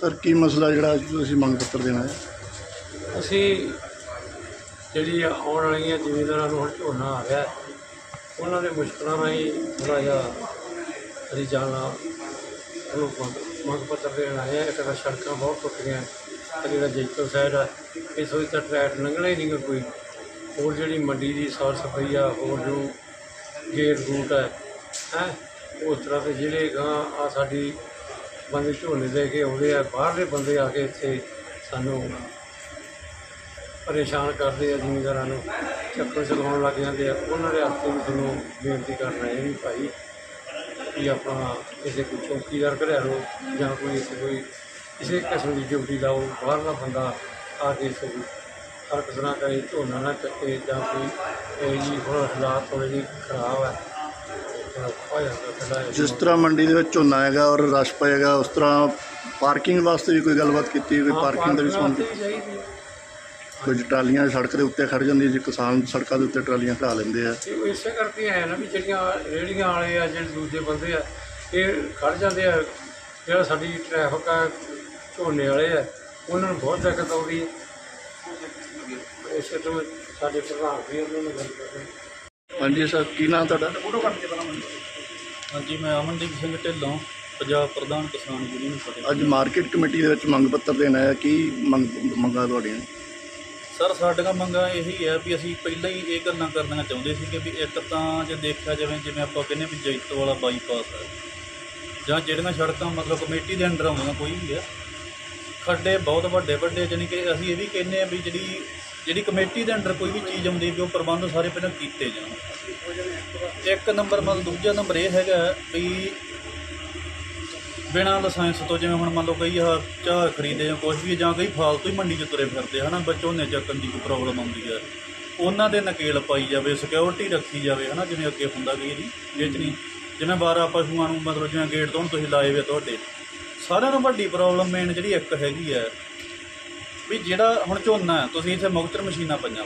Sir ਕੀ ਮਸਲਾ ਜਿਹੜਾ ਅੱਜ ਤੁਸੀਂ ਮੰਗ ਪੱਤਰ ਦੇਣਾ ਹੈ? ਅਸੀਂ ਜਿਹੜੀ ਆ ਆਉਣ ਵਾਲੀਆਂ ਜ਼ਿਮੀਂਦਾਰਾਂ ਨੂੰ ਹੁਣ ਝੋਨਾ ਆ ਰਿਹਾ ਹੈ, ਉਹਨਾਂ ਦੇ ਮੁਸ਼ਕਲਾਂ ਰਾਹੀਂ ਥੋੜ੍ਹਾ ਜਿਹਾ ਅਸੀਂ ਜਾਣਾ ਉਹਨੂੰ ਮੰਗ- ਮੰਗ ਪੱਤਰ ਦੇਣ ਆਏ ਹਾਂ। ਇੱਕ ਤਾਂ ਸੜਕਾਂ ਬਹੁਤ ਟੁੱਟੀਆਂ ਤੇ ਜਿਹੜਾ ਜੈਤੋ ਸਾਈਡ ਆ ਇਸ ਵਿੱਚ ਤਾਂ ਟਰੈਕ ਲੰਘਣਾ ਹੀ ਨਹੀਂ ਗਾ ਕੋਈ। ਹੋਰ ਜਿਹੜੀ ਮੰਡੀ ਦੀ ਸਾਫ਼ ਸਫ਼ਾਈ ਆ ਹੋਰ ਜੋ ਗੇਟ ਰੂਟ ਹੈ ਹੈ ਉਸ ਤਰ੍ਹਾਂ ਦੇ ਜਿਹੜੇ ਗਾਂ ਆ ਸਾਡੀ ਬੰਦੇ ਝੋਨੇ ਲੈ ਕੇ ਆਉਂਦੇ ਆ, ਬਾਹਰਲੇ ਬੰਦੇ ਆ ਕੇ ਇੱਥੇ ਸਾਨੂੰ ਪਰੇਸ਼ਾਨ ਕਰਦੇ ਆ ਜ਼ਿਮੀਂਦਾਰਾਂ ਨੂੰ, ਚੱਕਰ ਚਲਾਉਣ ਲੱਗ ਜਾਂਦੇ ਆ। ਉਹਨਾਂ ਦੇ ਹੱਥੇ ਵੀ ਤੁਹਾਨੂੰ ਬੇਨਤੀ ਕਰਨਾ ਇਹ ਵੀ ਭਾਈ ਕਿ ਆਪਣਾ ਕਿਸੇ ਕੋਈ ਚੌਕੀਦਾਰ ਘਰੇ ਲਓ ਜਾਂ ਕੋਈ ਇੱਥੇ ਕੋਈ ਕਿਸੇ ਕਿਸਮ ਦੀ ਡਿਊਟੀ ਲਾਓ, ਬਾਹਰਲਾ ਬੰਦਾ ਆ ਕੇ ਇੱਥੇ ਹਰ ਹਰਕਤ ਨਾ ਕਰੇ, ਝੋਨਾ ਨਾ ਚੱਕੇ ਜਾਂ ਕੋਈ ਇਹ ਜੀ ਥੋੜ੍ਹਾ ਹਾਲਾਤ ਥੋੜ੍ਹੇ ਜਿਹੇ ਖਰਾਬ ਹੈ ਔਖਾ ਹੋ ਜਾਂਦਾ। ਜਿਸ ਤਰ੍ਹਾਂ ਮੰਡੀ ਦੇ ਵਿੱਚ ਝੋਨਾ ਹੈਗਾ ਔਰ ਰਸ਼ ਪਏਗਾ ਉਸ ਤਰ੍ਹਾਂ ਪਾਰਕਿੰਗ ਵਾਸਤੇ ਵੀ ਕੋਈ ਗੱਲਬਾਤ ਕੀਤੀ ਕੋਈ ਹਾਂ, ਪਾਰਕਿੰਗ ਦਾ ਵੀ ਸੰਬੰਧ ਵਾਸਤੇ ਵੀ ਚਾਹੀਦੀ ਹੈ। ਕੁਝ ਟਰਾਲੀਆਂ ਸੜਕ ਦੇ ਉੱਤੇ ਖੜ ਜਾਂਦੀਆਂ ਜੀ ਕਿਸਾਨ ਸੜਕਾਂ ਦੇ ਉੱਤੇ ਟਰਾਲੀਆਂ ਖੜਾ ਲੈਂਦੇ ਆ ਤੇ ਉਹ ਇਸੇ ਕਰਕੇ ਆਇਆ ਨਾ ਵੀ ਜਿਹੜੀਆਂ ਰੇੜੀਆਂ ਵਾਲੇ ਆ ਜਿਹੜੇ ਦੂਜੇ ਬੰਦੇ ਆ ਇਹ ਖੜ ਜਾਂਦੇ ਆ ਜਿਹੜਾ ਸਾਡੀ ਟ੍ਰੈਫਿਕ ਆ ਝੋਨੇ ਵਾਲੇ ਆ ਉਹਨਾਂ ਨੂੰ ਬਹੁਤ ਦਿੱਕਤ ਆਉਂਦੀ ਹੈ ਇਸੇ ਤੋਂ ਸਾਡੇ ਪ੍ਰਧਾਨ ਵੀ ਉਹਨਾਂ ਨੂੰ ਗੱਲ ਕਰਦੇ। ਹਾਂਜੀ ਸਰ ਕੀ ਨਾਮ ਤੁਹਾਡਾ? ਹਾਂਜੀ ਮੈਂ ਅਮਨਦੀਪ ਸਿੰਘ ਢਿੱਲੋਂ ਪੰਜਾਬ ਪ੍ਰਧਾਨ ਕਿਸਾਨ ਯੂਨੀਅਨ ਫਤਿਹ। ਅੱਜ ਮਾਰਕੀਟ ਕਮੇਟੀ ਦੇ ਵਿੱਚ ਮੰਗ ਪੱਤਰ ਦੇਣ ਆਇਆ ਕੀ ਮੰਗ ਮੰਗਾਂ ਤੁਹਾਡੀਆਂ? ਸਰ ਸਾਡੀਆਂ ਮੰਗਾਂ ਇਹੀ ਹੈ ਵੀ ਅਸੀਂ ਪਹਿਲਾਂ ਹੀ ਇਹ ਗੱਲਾਂ ਕਰਨੀਆਂ ਚਾਹੁੰਦੇ ਸੀ ਕਿ ਵੀ ਇੱਕ ਤਾਂ ਜੇ ਦੇਖਿਆ ਜਾਵੇ ਜਿਵੇਂ ਆਪਾਂ ਕਹਿੰਦੇ ਵੀ ਜੈਤੋ ਵਾਲਾ ਬਾਈਪਾਸ ਹੈ ਜਾਂ ਜਿਹੜੀਆਂ ਸੜਕਾਂ ਮਤਲਬ ਕਮੇਟੀ ਦੇ ਅੰਡਰ ਆਉਂਦੀਆਂ ਕੋਈ ਵੀ ਹੈ ਖੱਡੇ ਬਹੁਤ ਵੱਡੇ ਵੱਡੇ ਜਾਣੀ ਕਿ ਅਸੀਂ ਇਹ ਵੀ ਕਹਿੰਦੇ ਆ ਵੀ ਜਿਹੜੀ ਜਿਹੜੀ ਕਮੇਟੀ ਦੇ ਅੰਡਰ ਕੋਈ ਵੀ ਚੀਜ਼ ਆਉਂਦੀ ਵੀ ਉਹ ਪ੍ਰਬੰਧ ਸਾਰੇ ਪਹਿਲਾਂ ਕੀਤੇ ਜਾਣ। ਇੱਕ ਨੰਬਰ ਮਤਲਬ ਦੂਜਾ ਨੰਬਰ ਇਹ ਹੈਗਾ ਵੀ ਬਿਨਾਂ ਲਾਇਸੈਂਸ ਤੋਂ ਜਿਵੇਂ ਹੁਣ ਮੰਨ ਲਓ ਕਈ ਆ ਚਾਹ ਖਰੀਦੇ ਜਾਂ ਕੁਝ ਵੀ, ਜਾਂ ਕਈ ਫਾਲਤੂ ਹੀ ਮੰਡੀ 'ਚ ਤੁਰੇ ਫਿਰਦੇ ਹਨਾ ਝੋਨੇ ਚੱਕਣ ਦੀ ਕੋਈ ਪ੍ਰੋਬਲਮ ਆਉਂਦੀ ਹੈ ਉਹਨਾਂ ਦੇ ਨਕੇਲ ਪਾਈ ਜਾਵੇ ਸਿਕਿਉਰਿਟੀ ਰੱਖੀ ਜਾਵੇ, ਹਨਾ, ਜਿਵੇਂ ਅੱਗੇ ਹੁੰਦਾ ਕਈ ਵਾਰੀ ਵੇਚਣੀ ਜਿਵੇਂ 12 ਪਸ਼ੂਆਂ ਨੂੰ ਮਤਲਬ ਜਿਵੇਂ ਗੇਟ ਤੋਂ ਹੁਣ ਤੁਸੀਂ ਲਾਏ ਵੇ ਤੁਹਾਡੇ। ਸਾਰਿਆਂ ਤੋਂ ਵੱਡੀ ਪ੍ਰੋਬਲਮ ਮੇਨ ਜਿਹੜੀ ਇੱਕ ਹੈਗੀ ਹੈ ਵੀ ਜਿਹੜਾ ਹੁਣ ਝੋਨਾ ਤੁਸੀਂ ਇੱਥੇ ਮੁਕਤਰ ਮਸ਼ੀਨਾਂ ਪਈਆਂ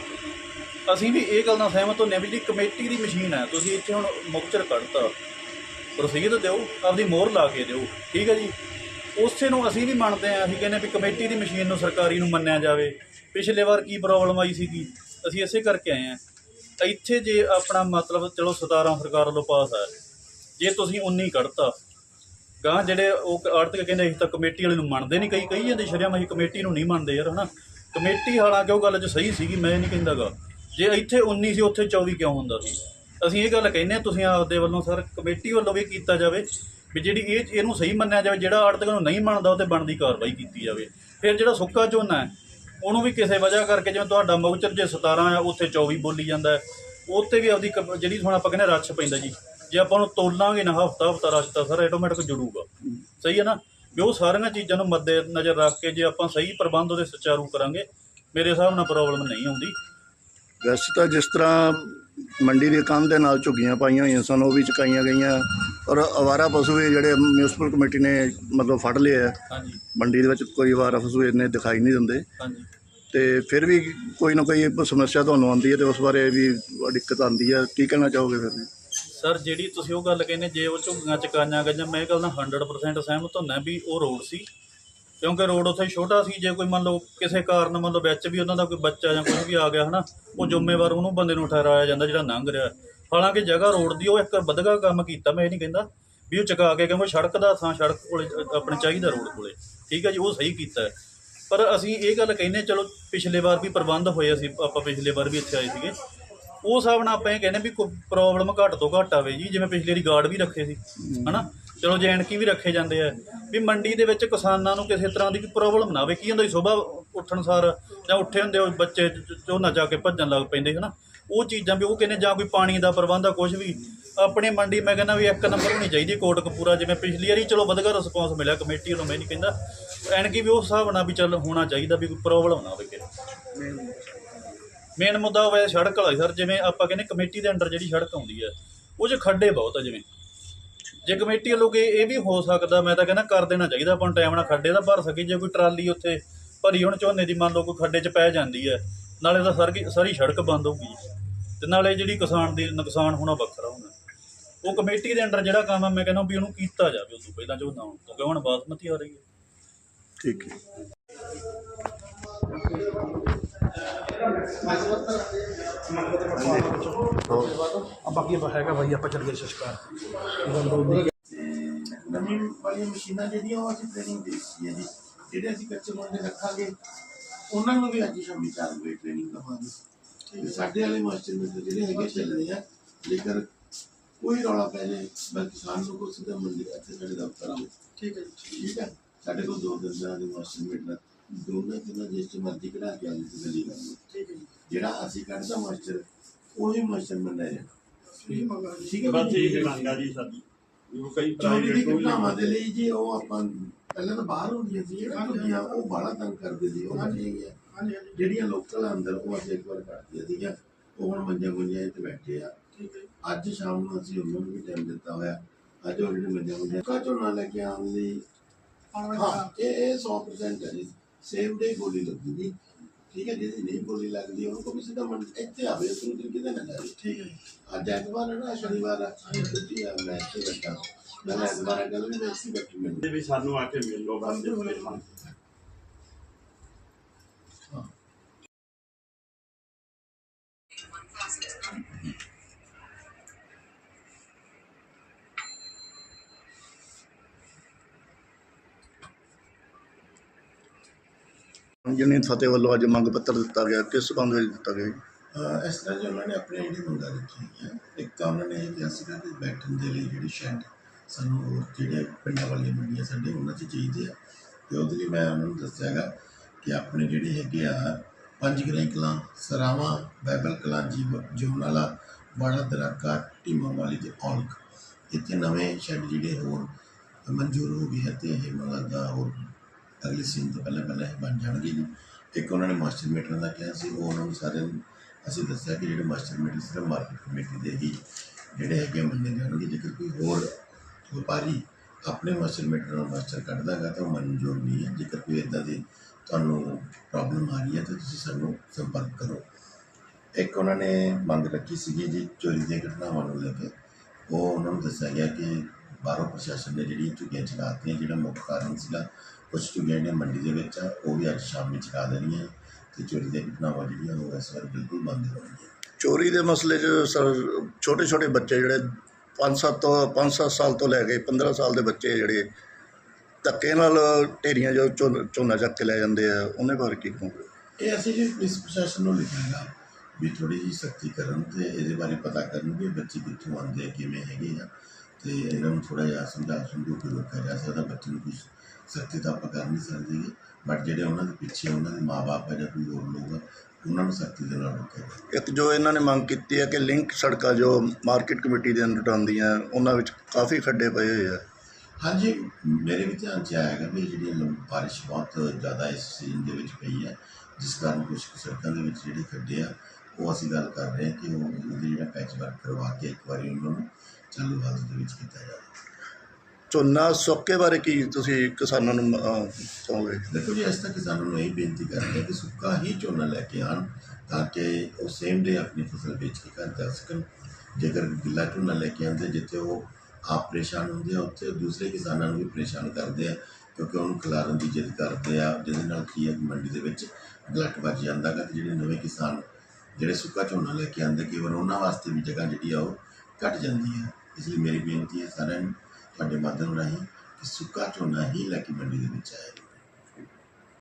ਅਸੀਂ ਵੀ ਇਹ ਗੱਲ ਨਾਲ ਸਹਿਮਤ ਹੁੰਦੇ ਹਾਂ ਵੀ ਜਿਹੜੀ ਕਮੇਟੀ ਦੀ ਮਸ਼ੀਨ ਹੈ, ਤੁਸੀਂ ਇੱਥੇ ਹੁਣ ਮੁਕਤਰ ਕੱਢਤਾ। ਰਸੀਦ ਦਿਓ, ਆਪਦੀ ਮੋਹਰ ਲਾ ਕੇ ਦਿਓ, ਠੀਕ ਹੈ ਜੀ? ਉਸੇ ਨੂੰ ਅਸੀਂ ਵੀ ਮੰਨਦੇ ਹਾਂ, ਅਸੀਂ ਕਹਿੰਦੇ ਵੀ ਕਮੇਟੀ ਦੀ ਮਸ਼ੀਨ ਨੂੰ ਸਰਕਾਰੀ ਨੂੰ ਮੰਨਿਆ ਜਾਵੇ। ਪਿਛਲੇ ਵਾਰ ਕੀ ਪ੍ਰੋਬਲਮ ਆਈ ਸੀਗੀ? ਅਸੀਂ ਇਸੇ ਕਰਕੇ ਆਏ ਹਾਂ। ਇੱਥੇ ਜੇ ਆਪਣਾ ਮਤਲਬ, ਚਲੋ 17 ਸਰਕਾਰ ਵੱਲੋਂ ਪਾਸ ਹੈ। ਜੇ ਤੁਸੀਂ 19 ਕੱਢਤਾ ਗਾਂ ਜਿਹੜੇ ਉਹ ਆੜਤਕ ਕਹਿੰਦੇ ਅਸੀਂ ਤਾਂ ਕਮੇਟੀ ਵਾਲੇ ਨੂੰ ਮੰਨਦੇ ਨਹੀਂ ਕਈ ਕਹੀ ਜਾਂਦੇ ਸ਼ਰਿਆਮ ਅਸੀਂ ਕਮੇਟੀ ਨੂੰ ਨਹੀਂ ਮੰਨਦੇ ਯਾਰ, ਹਨਾ? ਕਮੇਟੀ ਹਾਲਾਂਕਿ ਉਹ ਗੱਲ 'ਚ ਸਹੀ ਸੀਗੀ? ਮੈਂ ਨਹੀਂ ਕਹਿੰਦਾਗਾ ਜੇ ਇੱਥੇ 19 ਸੀ, ਉੱਥੇ 24 ਕਿਉਂ ਹੁੰਦਾ ਸੀ? ਅਸੀਂ ਇਹ ਗੱਲ ਕਹਿੰਦੇ ਹਾਂ, ਤੁਸੀਂ ਆਪਦੇ ਵੱਲੋਂ ਸਰ ਕਮੇਟੀ ਵੱਲੋਂ ਵੀ ਕੀਤਾ ਜਾਵੇ ਵੀ ਜਿਹੜੀ ਇਹ ਇਹਨੂੰ ਸਹੀ ਮੰਨਿਆ ਜਾਵੇ, ਜਿਹੜਾ ਆੜਤਕ ਨੂੰ ਨਹੀਂ ਮੰਨਦਾ, ਉਹ ਤੇ ਬਣਦੀ ਕਾਰਵਾਈ ਕੀਤੀ ਜਾਵੇ। ਫਿਰ ਜਿਹੜਾ ਸੁੱਕਾ ਝੋਨਾ ਹੈ, ਉਹਨੂੰ ਵੀ ਕਿਸੇ ਵਜ੍ਹਾ ਕਰਕੇ ਜਿਵੇਂ ਤੁਹਾਡਾ ਮੌਚਰ ਜੇ 17 ਆ, ਉੱਥੇ 24 ਬੋਲੀ ਜਾਂਦਾ ਉਹ 'ਤੇ ਵੀ ਆਪਦੀ ਕ- ਜਿਹੜੀ ਹੁਣ ਆਪਾਂ ਕਹਿੰਦੇ ਰੱਛ ਪੈਂਦਾ ਜੀ। ਜੇ ਆਪਾਂ ਉਹਨੂੰ ਤੋਲਾਂਗੇ ਨਾ ਹਫਤਾ ਹਫਤਾ ਰਛ ਤਾਂ ਸਰ ਆਟੋਮੈਟਿਕ ਜੁੜੂਗਾ। ਸਹੀ ਹੈ ਨਾ? ਵੀ ਉਹ ਸਾਰੀਆਂ ਚੀਜ਼ਾਂ ਨੂੰ ਮੱਦੇ ਨਜ਼ਰ ਰੱਖ ਕੇ ਜੇ ਆਪਾਂ ਸਹੀ ਪ੍ਰਬੰਧ ਉਹਦੇ ਸੁਚਾਰੂ ਕਰਾਂਗੇ ਮੇਰੇ ਹਿਸਾਬ ਨਾਲ ਪ੍ਰੋਬਲਮ ਨਹੀਂ ਆਉਂਦੀ। ਵੈਸੇ ਤਾਂ ਜਿਸ ਤਰ੍ਹਾਂ ਮੰਡੀ ਦੇ ਕੰਧ ਦੇ ਨਾਲ ਝੁੱਗੀਆਂ ਪਾਈਆਂ ਹੋਈਆਂ ਸਨ ਉਹ ਵੀ ਚੁਕਾਈਆਂ ਗਈਆਂ। ਔਰ ਅਵਾਰਾ ਪਸ਼ੂ ਵੀ ਜਿਹੜੇ ਮਿਊਨਿਸਪਲ ਕਮੇਟੀ ਨੇ ਮਤਲਬ ਫੜ ਲਏ ਆ। ਹਾਂਜੀ। ਮੰਡੀ ਦੇ ਵਿੱਚ ਕੋਈ ਅਵਾਰਾ ਪਸ਼ੂ ਇੰਨੇ ਦਿਖਾਈ ਨਹੀਂ ਦਿੰਦੇ। ਹਾਂਜੀ। ਤੇ ਫਿਰ ਵੀ ਕੋਈ ਨਾ ਕੋਈ ਸਮੱਸਿਆ ਤੁਹਾਨੂੰ ਆਉਂਦੀ ਹੈ ਤੇ ਉਸ ਬਾਰੇ ਵੀ ਦਿੱਕਤ ਆਉਂਦੀ ਹੈ। ਕੀ ਕਹਿਣਾ ਚਾਹੋਗੇ ਫਿਰ? ਵੀ ਸਰ, ਜਿਹੜੀ ਤੁਸੀਂ ਉਹ ਗੱਲ ਕਹਿੰਦੇ, ਜੇ ਉਹ ਝੁੱਗੀਆਂ, ਚਕਾਈਆਂ ਗਈਆਂ, ਮੈਂ ਇਹ ਗੱਲ ਨਾਲ 100% ਸਹਿਮਤ ਹੁੰਦਾ ਵੀ ਉਹ ਰੋਡ ਸੀ। ਕਿਉਂਕਿ ਰੋਡ ਉੱਥੇ ਛੋਟਾ ਸੀ, ਜੇ ਕੋਈ ਮੰਨ ਲਓ ਕਿਸੇ ਕਾਰਨ, ਮੰਨ ਲਓ ਵਿੱਚ ਵੀ ਉਹਨਾਂ ਦਾ ਕੋਈ ਬੱਚਾ ਜਾਂ ਕੁਝ ਵੀ ਆ ਗਿਆ, ਹਨਾ, ਉਹ ਜ਼ਿੰਮੇਵਾਰ ਉਹਨੂੰ ਬੰਦੇ ਨੂੰ ਠਹਿਰਾਇਆ ਜਾਂਦਾ, ਜਿਹੜਾ ਲੰਘ ਰਿਹਾ। ਹਾਲਾਂਕਿ ਜਗ੍ਹਾ ਰੋਡ ਦੀ ਉਹ ਇੱਕ ਵਧਗਾ ਕੰਮ ਕੀਤਾ, ਮੈਂ ਇਹ ਨਹੀਂ ਕਹਿੰਦਾ ਵੀ ਉਹ ਚਕਾ ਕੇ, ਕਿਉਂਕਿ ਸੜਕ ਦਾ ਥਾਂ ਸੜਕ ਕੋਲੇ ਆਪਣੇ ਚਾਹੀਦਾ ਰੋਡ ਕੋਲੇ। ਠੀਕ ਹੈ ਜੀ, ਉਹ ਸਹੀ ਕੀਤਾ ਪਰ ਅਸੀਂ ਇਹ ਗੱਲ ਕਹਿੰਦੇ, ਚਲੋ ਪਿਛਲੇ ਵਾਰ ਵੀ ਪ੍ਰਬੰਧ ਹੋਏ ਸੀ ਆਪਾਂ ਪਿਛਲੇ ਵਾਰ ਵੀ ਇੱਥੇ ਆਏ ਸੀਗੇ। ਉਹ ਹਿਸਾਬ ਨਾਲ ਆਪਾਂ ਇਹ ਕਹਿੰਦੇ ਵੀ ਕੋਈ ਪ੍ਰੋਬਲਮ ਘੱਟ ਤੋਂ ਘੱਟ ਆਵੇ ਜੀ ਜਿਵੇਂ ਪਿਛਲੇ ਵਾਰੀ ਗਾਰਡ ਵੀ ਰੱਖੇ ਸੀ ਹਨਾ? ਚਲੋ ਜੈਨਕੀ ਵੀ ਰੱਖੇ ਜਾਂਦੇ ਆ ਵੀ ਮੰਡੀ ਦੇ ਵਿੱਚ ਕਿਸਾਨਾਂ ਨੂੰ ਕਿਸੇ ਤਰ੍ਹਾਂ ਦੀ ਕੋਈ ਪ੍ਰੋਬਲਮ ਨਾ ਆਵੇ ਕੀ ਹੁੰਦਾ ਸਵੇਰ ਉੱਠਣ ਸਾਰ ਜਾਂ ਉੱਠੇ ਹੁੰਦੇ ਉਹ ਬੱਚੇ ਝੋਨਾ ਜਾ ਕੇ ਭੱਜਣ ਲੱਗ ਪੈਂਦੇ ਹਨਾ? ਉਹ ਚੀਜ਼ਾਂ ਵੀ ਉਹ ਕਹਿੰਦੇ ਜਾਂ ਕੋਈ ਪਾਣੀ ਦਾ ਪ੍ਰਬੰਧ ਆ ਕੁਝ ਵੀ ਆਪਣੀ ਮੰਡੀ ਮੈਂ ਕਹਿੰਦਾ ਵੀ ਇੱਕ ਨੰਬਰ ਹੋਣੀ ਚਾਹੀਦੀ ਕੋਟਕਪੂਰਾ ਜਿਵੇਂ ਪਿਛਲੀ ਵਾਰੀ ਚਲੋ ਵਧਗਾ ਰਿਸਪੌਂਸ ਮਿਲਿਆ ਕਮੇਟੀ ਵੱਲੋਂ ਮੈਂ ਨਹੀਂ ਕਹਿੰਦਾ ਐਨਕੀ ਵੀ ਉਸ ਹਿਸਾਬ ਨਾਲ ਵੀ ਚੱਲ ਹੋਣਾ ਚਾਹੀਦਾ ਵੀ ਕੋਈ ਪ੍ਰੋਬਲਮ ਨਾ ਆਵੇ ਕਿਸੇ ਮੇਨ ਮੁੱਦਾ ਹੋਇਆ ਸੜਕ ਵਾਲਾ ਸਰ, ਜਿਵੇਂ ਆਪਾਂ ਕਹਿੰਦੇ ਕਮੇਟੀ ਦੇ ਅੰਡਰ ਜਿਹੜੀ ਸੜਕ ਆਉਂਦੀ ਹੈ, ਉਹ 'ਚ ਖੱਡੇ ਬਹੁਤ ਆ ਜਿਵੇਂ। ਜੇ ਕਮੇਟੀ ਵੱਲੋਂ ਕਿ ਇਹ ਵੀ ਹੋ ਸਕਦਾ, ਮੈਂ ਤਾਂ ਕਹਿੰਦਾ ਕਰ ਦੇਣਾ ਚਾਹੀਦਾ, ਆਪਾਂ ਟਾਈਮ ਨਾਲ ਖੱਡੇ ਦਾ ਭਰ ਸਕੀ ਜੇ ਕੋਈ ਟਰਾਲੀ ਉੱਥੇ ਭਰੀ ਹੁਣ, ਝੋਨੇ ਦੀ ਮੰਨ ਲਓ ਕੋਈ ਖੱਡੇ 'ਚ ਪੈ ਜਾਂਦੀ ਹੈ, ਨਾਲੇ ਤਾਂ ਸਾਰੀ ਸਾਰੀ ਸੜਕ ਬੰਦ ਹੋਊਗੀ। ਤੇ ਨਾਲੇ ਜਿਹੜੀ ਕਿਸਾਨ ਦੀ ਨੁਕਸਾਨ ਹੋਣਾ ਵੱਖਰਾ ਹੋਣਾ। ਉਹ ਕਮੇਟੀ ਦੇ ਅੰਡਰ ਜਿਹੜਾ ਕੰਮ ਆ, ਮੈਂ ਕਹਿੰਦਾ ਵੀ ਉਹਨੂੰ ਕੀਤਾ ਜਾਵੇ ਉਦੋਂ ਪਹਿਲਾਂ ਝੋਨਾ ਆਉਣ ਤੋਂ ਕਿਉਂਕਿ ਹੁਣ ਬਾਸਮਤੀ ਆ ਰਹੀ ਹੈ। ਠੀਕ ਹੈ। ਬਾਕੀ ਹੈਗਾ ਭਾਈ ਆਪਾਂ ਚੱਲ ਗਏ ਸ਼ਸ਼ਕਾਰ ਨਵੀਂ ਵਾਲੀਆਂ ਮਸ਼ੀਨਾਂ ਜਿਹੜੀਆਂ ਉਹ ਅਸੀਂ ਟ੍ਰੇਨਿੰਗ ਦੇ ਹੈ ਜੀ। ਜਿਹੜੇ ਅਸੀਂ ਕੱਚੇ ਮੁੰਡੇ ਰੱਖਾਂਗੇ ਉਹਨਾਂ ਨੂੰ ਵੀ ਅੱਜ ਸ਼ਾਮੀ 4 ਵਜੇ ਟ੍ਰੇਨਿੰਗ ਦਵਾਂਗੇ ਸਾਡੇ ਵਾਲੇ ਮਾਸਟਰ ਮਿੱਤਰ ਜਿਹੜੇ ਹੈਗੇ ਚੱਲ ਰਹੇ ਆ ਲੇਕਿਨ ਕੋਈ ਰੌਲਾ ਪੈ ਜਾਏ ਬਸ ਕਿਸਾਨ ਨੂੰ ਸਿੱਧਾ ਮੰਡੀ ਇੱਥੇ ਸਾਡੇ ਦਫ਼ਤਰ ਆਓ ਠੀਕ ਹੈ ਠੀਕ ਹੈ ਸਾਡੇ ਕੋਲ ਦੋ ਦਿਨ ਦਾ ਮਾਸਟਰ ਮਿੱਤਰ ਦੋਨਾਂ ਦਿਨਾਂ ਜਿਸ ਚ ਮਰਜ਼ੀ ਕਢਾ ਕੇ ਆਉਂਦੇ ਤੇ ਗਲੀ ਜਿਹੜਾ ਅਸੀਂ ਕੱਢਦਾ ਮਾਸਟਰ ਉਹੀ ਮਾਸਟਰ ਮੰਨਿਆ ਜਾਣਾ। ਠੀਕ ਮੰਗਾ ਜੀ। ਠੀਕ ਹੈ ਬਸ ਜੀ? ਇਹ ਮੰਗਾ ਜੀ ਸਾਡੀ। ਉਹ ਕਈ ਦੀ private ਘਟਨਾਵਾਂ ਦੇ ਲਈ ਜੀ ਉਹ ਆਪਾਂ ਪਹਿਲਾਂ ਤਾਂ ਬਾਹਰ ਹੁੰਦੀਆਂ ਸੀ ਜਿਹੜਾ ਹੁੰਦੀਆਂ ਉਹ ਬਾਹਲਾ ਤੰਗ ਕਰਦੇ ਸੀ ਉਹ ਨਹੀਂ ਹਾਂਜੀ ਜਿਹੜੀਆਂ ਲੋਕਲ ਅੰਦਰ ਉਹ ਅਸੀਂ ਇੱਕ ਵਾਰ ਕੱਢਦੀਆਂ ਸੀਗੀਆਂ। ਉਹ ਹੁਣ ਮੰਜਾ ਗੁੰਜਾ ਤੇ ਬੈਠੇ ਆ। ਠੀਕ ਹੈ ਅੱਜ ਸ਼ਾਮ ਨੂੰ ਅਸੀਂ ਉਹਨਾਂ ਨੂੰ ਵੀ ਟਾਈਮ ਦਿੱਤਾ ਹੋਇਆ। ਅੱਜ ਉਹ ਜਿਹੜੇ ਮੰਜਾ ਗੁੰਜਾ ਕਾ ਝੋਨਾ ਲੈ ਕੇ ਆਉਣ ਲਈ ਹਾਂ ਇਹ 100% ਹੈ ਜੀ। ਸੇਮ ਡੇ ਗੋਲੀ ਲੱਗੂਗੀ ਠੀਕ ਹੈ ਜਿਹਦੀ ਨਹੀਂ ਗੋਲੀ ਲੱਗਦੀ ਉਹਨੂੰ ਕੋਈ ਸਿੱਧਾ ਮੰਡ ਇੱਥੇ ਆਵੇ ਉਸ ਨੂੰ ਦਿਲ ਕਿਤੇ ਨਾ ਜਾਵੇ ਠੀਕ ਹੈ ਅੱਜ ਐਤਵਾਰ ਹੈ ਨਾ ਸ਼ਨੀਵਾਰ ਆ ਛੁੱਟੀ ਆ ਮੈਂ ਇੱਥੇ ਬੈਠਾ। ਮੈਂ ਐਤਵਾਰ ਕੱਲ ਵੀ ਮੈਂ ਇੱਥੇ ਬੈਠੀ ਮੈਨੂੰ ਵੀ ਸਾਨੂੰ ਆ ਕੇ ਮਿਲ ਲਓ ਬਸ ਯੂਨੀਅਨ ਫਤਿਹ ਵੱਲੋਂ ਅੱਜ ਮੰਗ ਪੱਤਰ ਦਿੱਤਾ ਗਿਆ, ਕਿਸ ਸੰਬੰਧ ਵਿੱਚ ਦਿੱਤਾ ਗਿਆ ਜੀ? ਅਹ ਇਸ ਤਰ੍ਹਾਂ ਜੀ ਉਹਨਾਂ ਨੇ ਆਪਣੇ ਜਿਹੜੀ ਮੰਗਾਂ ਰੱਖੀਆਂ ਹੈ, ਇੱਕ ਤਾਂ ਉਹਨਾਂ ਨੇ ਇਹ ਕਿਹਾ ਸੀਗਾ ਕਿ ਬੈਠਣ ਦੇ ਲਈ ਜਿਹੜੀ ਸ਼ੈੱਡ ਸਾਨੂੰ ਹੋਰ ਜਿਹੜੇ ਪਿੰਡਾਂ ਵਾਲੀਆਂ ਮੰਡੀਆਂ ਸਾਡੇ ਉਹਨਾਂ 'ਚ ਚਾਹੀਦੇ ਆ ਤੇ ਉਹਦੇ ਲਈ ਮੈਂ ਉਹਨਾਂ ਨੂੰ ਦੱਸਿਆਗਾ ਕਿ ਆਪਣੇ ਜਿਹੜੇ ਹੈਗੇ ਆ ਪੰਜ ਗ੍ਰਹਿ ਕਲਾਂ, ਸਰਾਵਾਂ, ਬਾਈਬਲ ਕਲਾਂ, ਜੀਵ ਜੋਨ ਵਾਲਾ ਦਰਾਕਾ ਟੀਮਾਂ ਵਾਲੀ ਤੇ ਔਲਖ ਇੱਥੇ ਨਵੇਂ ਸ਼ੈੱਡ ਜਿਹੜੇ ਹੋਰ ਮਨਜ਼ੂਰ ਹੋ ਗਏ ਆ ਤੇ ਇਹ ਮੈਨੂੰ ਲੱਗਦਾ ਹੋਰ ਅਗਲੇ ਸੀਨ ਤੋਂ ਪਹਿਲਾਂ ਪਹਿਲਾਂ ਇਹ ਬਣ ਜਾਣਗੇ ਜੀ। ਇੱਕ ਉਹਨਾਂ ਨੇ ਮਾਸਟਰ ਮੀਟਰ ਦਾ ਕਿਹਾ ਸੀ, ਉਹ ਉਹਨਾਂ ਨੂੰ ਸਾਰਿਆਂ ਨੂੰ ਅਸੀਂ ਦੱਸਿਆ ਕਿ ਜਿਹੜੇ ਮਾਸਟਰ ਮੀਟਰ ਸਿਰਫ ਮਾਰਕੀਟ ਕਮੇਟੀ ਦੇ ਹੀ ਜਿਹੜੇ ਹੈਗੇ ਮੰਨੇ ਜਾਣਗੇ। ਜੇਕਰ ਕੋਈ ਹੋਰ ਵਪਾਰੀ ਆਪਣੇ ਮਾਸਟਰ ਮੀਟਰ ਨਾਲ ਮਾਸਟਰ ਕੱਢਦਾ ਹੈਗਾ ਤਾਂ ਉਹ ਮਨਜ਼ੂਰ ਨਹੀਂ ਹੈ। ਜੇਕਰ ਕੋਈ ਇਦਾਂ ਦੀ ਤੁਹਾਨੂੰ ਪ੍ਰੋਬਲਮ ਆ ਰਹੀ ਹੈ ਤਾਂ ਤੁਸੀਂ ਸਾਨੂੰ ਸੰਪਰਕ ਕਰੋ। ਇੱਕ ਉਹਨਾਂ ਨੇ ਮੰਗ ਰੱਖੀ ਸੀਗੀ ਜੀ, ਚੋਰੀ ਦੀਆਂ ਘਟਨਾਵਾਂ ਨੂੰ ਲੈ ਕੇ। ਉਹ ਉਹਨਾਂ ਨੂੰ ਦੱਸਿਆ ਗਿਆ ਕਿ ਬਾਹਰੋਂ ਪ੍ਰਸ਼ਾਸਨ ਨੇ ਜਿਹੜੀਆਂ ਝੁੱਗੀਆਂ ਚਲਾਤੀਆਂ ਜਿਹੜਾ ਮੁੱਖ ਕਾਰਨ ਸੀਗਾ ਕੁਝ ਝੁੱਗੀਆਂ ਨੇ ਮੰਡੀ ਦੇ ਵਿੱਚ ਆ ਉਹ ਵੀ ਅੱਜ ਸ਼ਾਮ ਚਲਾ ਦੇਣੀਆਂ ਤੇ ਚੋਰੀ ਦੀਆਂ ਘਟਨਾਵਾਂ ਜਿਹੜੀਆਂ ਉਹ ਇਸ ਵਾਰ ਬਿਲਕੁਲ ਬੰਦ ਹੋਣਗੀਆਂ ਚੋਰੀ ਦੇ ਮਸਲੇ 'ਚ ਸਰ ਛੋਟੇ ਛੋਟੇ ਬੱਚੇ ਜਿਹੜੇ 5-7 ਤੋਂ 5-7 ਸਾਲ ਤੋਂ ਲੈ ਕੇ 15 ਸਾਲ ਦੇ ਬੱਚੇ ਜਿਹੜੇ ਧੱਕੇ ਨਾਲ ਢੇਰੀਆਂ ਜੋ ਝੋਨ- ਚੱਕ ਕੇ ਲੈ ਜਾਂਦੇ ਆ ਉਹਨੇ ਬਾਰੇ ਕੀ ਕਹੋਗੇ? ਇਹ ਅਸੀਂ ਜੀ ਪੁਲਿਸ ਪ੍ਰਸ਼ਾਸਨ ਨੂੰ ਲਿਖਾਂਗਾ ਵੀ ਥੋੜੀ ਜਿਹੀ ਸਖਤੀ ਕਰਨ ਤੇ ਇਹਦੇ ਬਾਰੇ ਪਤਾ ਕਰਨ ਵੀ ਬੱਚੇ ਕਿੱਥੋਂ ਆਉਂਦੇ ਆ ਕਿਵੇਂ ਹੈਗੇ ਆ। ਤੇ ਇਹਨਾਂ ਨੂੰ ਥੋੜਾ ਜਿਹਾ ਸਮਝਾ ਸਮਝੋ ਕੇ ਰੋਕਿਆ ਜਾ ਸਕਦਾ ਬੱਚੇ ਨੂੰ ਕੁਝ ਸਖਤੀ ਤਾਂ ਆਪਾਂ ਕਰ ਨਹੀਂ ਸਕਦੇ ਬਟ ਜਿਹੜੇ ਉਹਨਾਂ ਦੇ ਪਿੱਛੇ ਉਹਨਾਂ ਦੇ ਮਾਪੇ ਆ ਜਾਂ ਕੋਈ ਹੋਰ ਲੋਕ ਆ ਉਹਨਾਂ ਨੂੰ ਸਖਤੀ ਦੇ ਨਾਲ ਰੋਕਿਆ ਜਾਵੇ। ਇੱਕ ਜੋ ਇਹਨਾਂ ਨੇ ਮੰਗ ਕੀਤੀ ਹੈ ਕਿ ਲਿੰਕ ਸੜਕਾਂ ਜੋ ਮਾਰਕੀਟ ਕਮੇਟੀ ਦੇ ਅੰਡਰ ਆਉਂਦੀਆਂ ਉਹਨਾਂ ਵਿੱਚ ਕਾਫੀ ਖੱਡੇ ਪਏ ਹੋਏ ਆ। ਹਾਂਜੀ ਮੇਰੇ ਵੀ ਧਿਆਨ ਚ ਆਇਆ ਹੈਗਾ ਵੀ ਜਿਹੜੀ ਲੰ- ਬਾਰਿਸ਼ ਬਹੁਤ ਜ਼ਿਆਦਾ ਇਸ ਸੀਜ਼ਨ ਦੇ ਵਿੱਚ ਪਈ ਹੈ ਜਿਸ ਕਾਰਨ ਕੁਝ ਸੜਕਾਂ ਦੇ ਵਿੱਚ ਜਿਹੜੇ ਖੱਡੇ ਆ ਉਹ ਅਸੀਂ ਗੱਲ ਕਰ ਰਹੇ ਹਾਂ ਕਿ ਉਹ ਉਹਦੇ ਜਿਹੜਾ ਪੈਚ ਵਰਕ ਕਰਵਾ ਕੇ ਇੱਕ ਵਾਰੀ ਉਹਨਾਂ ਨੂੰ ਚਾਲੂ ਹਾਲਤ ਦੇ ਵਿੱਚ ਕੀਤਾ ਜਾਵੇ। ਝੋਨਾ ਸੁੱਕੇ ਬਾਰੇ ਕੀ ਤੁਸੀਂ ਕਿਸਾਨਾਂ ਨੂੰ ਅਹ, ਕਹੋਗੇ? ਦੇਖੋ ਜੀ ਅਸੀਂ ਤਾਂ ਕਿਸਾਨਾਂ ਨੂੰ ਇਹ ਬੇਨਤੀ ਕਰਦੇ ਹਾਂ ਕਿ ਸੁੱਕਾ ਹੀ ਝੋਨਾ ਲੈ ਕੇ ਆਉਣ ਤਾਂ ਕਿ ਉਹ ਸੇਮ ਡੇ ਆਪਣੀ ਫਸਲ ਵੇਚ ਕੇ ਘਰ ਜਾ ਸਕਣ। ਜੇਕਰ ਗਿੱਲਾ ਝੋਨਾ ਲੈ ਕੇ ਆਉਂਦੇ ਜਿੱਥੇ ਉਹ ਆਪ ਪਰੇਸ਼ਾਨ ਹੁੰਦੇ ਆ ਉੱਥੇ ਦੂਸਰੇ ਕਿਸਾਨਾਂ ਨੂੰ ਵੀ ਪਰੇਸ਼ਾਨ ਕਰਦੇ ਆ ਕਿਉਂਕਿ ਉਹਨੂੰ ਖਿਲਾਰਨ ਦੀ ਜਿੱਦ ਕਰਦੇ ਆ। ਜਿਹਦੇ ਨਾਲ ਕੀ ਹੈ ਕਿ ਮੰਡੀ ਦੇ ਵਿੱਚ ਗਲਟ ਵੱਜ ਜਾਂਦਾ ਗਾ ਤੇ ਜਿਹੜੇ ਨਵੇਂ ਕਿਸਾਨ ਜਿਹੜੇ ਸੁੱਕਾ ਝੋਨਾ ਲੈ ਕੇ ਆਉਂਦੇ ਕੇਵਲ ਉਹਨਾਂ ਵਾਸਤੇ ਵੀ ਜਗ੍ਹਾ ਜਿਹੜੀ ਆ ਉਹ ਘਟ ਜਾਂਦੀ ਹੈ ਇਸ ਲਈ ਮੇਰੀ ਬੇਨਤੀ ਹੈ ਸਾਰਿਆਂ ਨੂੰ ਤੁਹਾਡੇ ਮਾਧਿਅਮ ਰਾਹੀਂ ਕਿ ਸੁੱਕਾ ਝੋਨਾ ਹੀ ਲੈ ਕੇ ਮੰਡੀ ਦੇ ਵਿੱਚ ਆਏ